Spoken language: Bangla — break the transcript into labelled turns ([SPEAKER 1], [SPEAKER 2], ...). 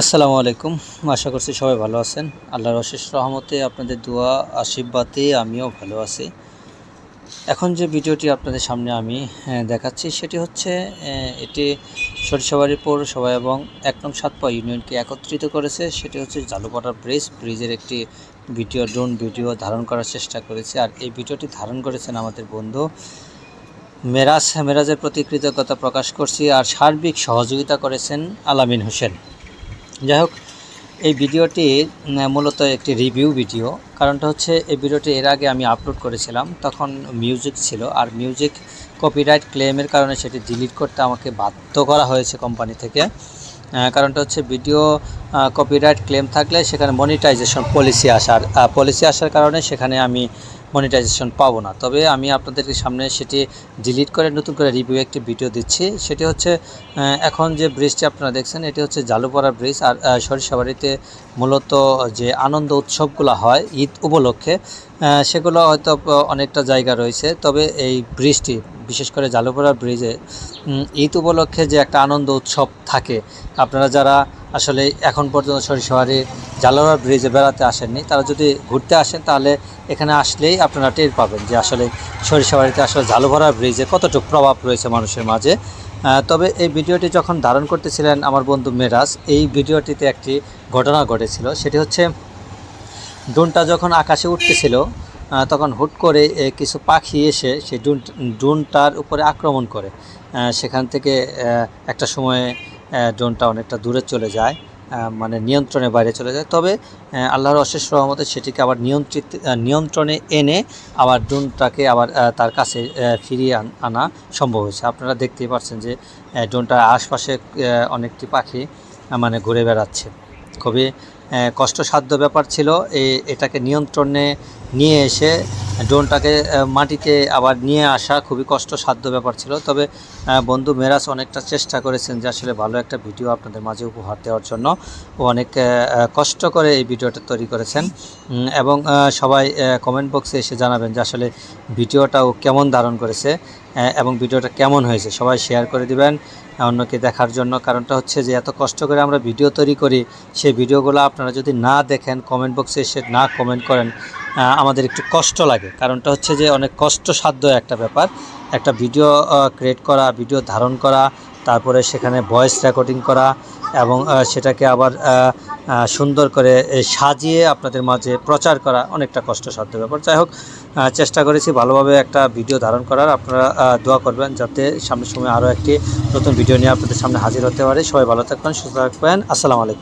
[SPEAKER 1] আসসালামু আলাইকুম। আশা করছি সবাই ভালো আছেন। আল্লাহর অশেষ রহমতে আপনাদের দোয়া, আশীর্বাদে আমিও ভালো আছি। এখন যে ভিডিওটি আপনাদের সামনে আমি দেখাচ্ছি সেটি হচ্ছে এটি সরিষাবাড়ি পৌরসভা এবং এক নং সাতপা ইউনিয়নকে একত্রিত করেছে। সেটি হচ্ছে জালুপাড়া ব্রিজ। ব্রিজের একটি ভিডিও, ড্রোন ভিডিও ধারণ করার চেষ্টা করেছে। আর এই ভিডিওটি ধারণ করেছেন আমাদের বন্ধু মেরাজ। মেরাজের প্রতি কৃতজ্ঞতা প্রকাশ করছি। আর সার্বিক সহযোগিতা করেছেন আলামিন হোসেন। যাই হোক, এই ভিডিওটি মূলত একটি রিভিউ ভিডিও। কারণটা হচ্ছে, এই ভিডিওটি এর আগে আমি আপলোড করেছিলাম, তখন মিউজিক ছিল, আর মিউজিক কপিরাইট ক্লেমের কারণে সেটি ডিলিট করতে আমাকে বাধ্য করা হয়েছে কোম্পানি থেকে। কারণটা হচ্ছে ভিডিও কপিরাইট ক্লেম থাকলে সেখানে মনিটাইজেশন পলিসি আসার পলিসি আসার কারণে সেখানে আমি মনিটাইজেশন পাবো না। তবে আমি আপনাদেরকে সামনে সেটি ডিলিট করে নতুন করে রিভিউ একটি ভিডিও দিচ্ছি। সেটি হচ্ছে এখন যে ব্রিজটি আপনারা দেখছেন, এটি হচ্ছে জালুপাড়া ব্রিজ আর সরিষাবাড়িতে মূলত যে আনন্দ উৎসবগুলো হয় ঈদ উপলক্ষে সেগুলো হয়তো অনেকটা জায়গা রয়েছে। তবে এই ব্রিজটি বিশেষ করে জালুপাড়া ব্রিজে ঈদ উপলক্ষে যে একটা আনন্দ উৎসব থাকে, আপনারা যারা আসলে এখন পর্যন্ত সরিষাবাড়ি জালুপাড়া ব্রিজে বেড়াতে আসেননি, তারা যদি ঘুরতে আসেন, তাহলে এখানে আসলেই আপনারা টের পাবেন যে আসলে সরিষাবাড়িতে আসলে জালুপাড়া ব্রিজে কতটুকু প্রভাব রয়েছে মানুষের মাঝে। তবে এই ভিডিওটি যখন ধারণ করতেছিলেন আমার বন্ধু মেরাজ, এই ভিডিওটিতে একটি ঘটনা ঘটেছিল, সেটি হচ্ছে, ড্রোনটা যখন আকাশে উঠতেছিল তখন হুট করে কিছু পাখি এসে সেই ড্রোন ড্রোনটার উপরে আক্রমণ করে। সেখান থেকে একটা সময়ে ড্রোনটা অনেকটা দূরে চলে যায় মানে নিয়ন্ত্রণের বাইরে চলে যায়। তবে আল্লাহর অশেষ রহমতে সেটিকে আবার নিয়ন্ত্রিত নিয়ন্ত্রণে এনে আবার ড্রোনটাকে আবার তার কাছে ফিরিয়ে আনা সম্ভব হয়েছে। আপনারা দেখতেই পাচ্ছেন যে ড্রোনটার আশপাশে অনেকটি পাখি মানে ঘুরে বেড়াচ্ছে। খুবই কষ্টসাধ্য ব্যাপার ছিল। এটাকে নিয়ন্ত্রণে নিয়ে এসে ড্রোনটাকে মাটিতে আবার নিয়ে আসা খুবই কষ্টসাধ্য ব্যাপার ছিল। তবে বন্ধু মেরাজ অনেকটা চেষ্টা করেছেন যে আসলে ভালো একটা ভিডিও আপনাদের মাঝে উপহার দেওয়ার জন্য। ও অনেক কষ্ট করে এই ভিডিওটা তৈরি করেছেন। এবং সবাই কমেন্ট বক্সে এসে জানাবেন যে আসলে ভিডিওটা ও কেমন ধারণ করেছে এবং ভিডিওটা কেমন হয়েছে। সবাই শেয়ার করে দিবেন অন্যকে দেখার জন্য। কারণটা হচ্ছে যে এত কষ্ট করে আমরা ভিডিও তৈরি করি, সেই ভিডিওগুলো আপনারা যদি না দেখেন কমেন্ট বক্সে এসে না কমেন্ট করেন আমাদের একটু কষ্ট লাগে। কারণটা হচ্ছে যে অনেক কষ্টসাধ্য একটা ব্যাপার। একটা ভিডিও ক্রিয়েট করা, ভিডিও ধারণ করা, তারপরে সেখানে ভয়েস রেকর্ডিং করা এবং সেটাকে আবার সুন্দর করে সাজিয়ে আপনাদের মাঝে প্রচার করা অনেকটা কষ্টসাধ্য ব্যাপার। যাই হোক চেষ্টা করেছি ভালোভাবে একটা ভিডিও ধারণ করার। আপনারা দোয়া করবেন যাতে সামনের সময় আরও একটি নতুন ভিডিও নিয়ে আপনাদের সামনে হাজির হতে পারে। সবাই ভালো থাকবেন, সুস্থ থাকবেন। আসসালামু আলাইকুম।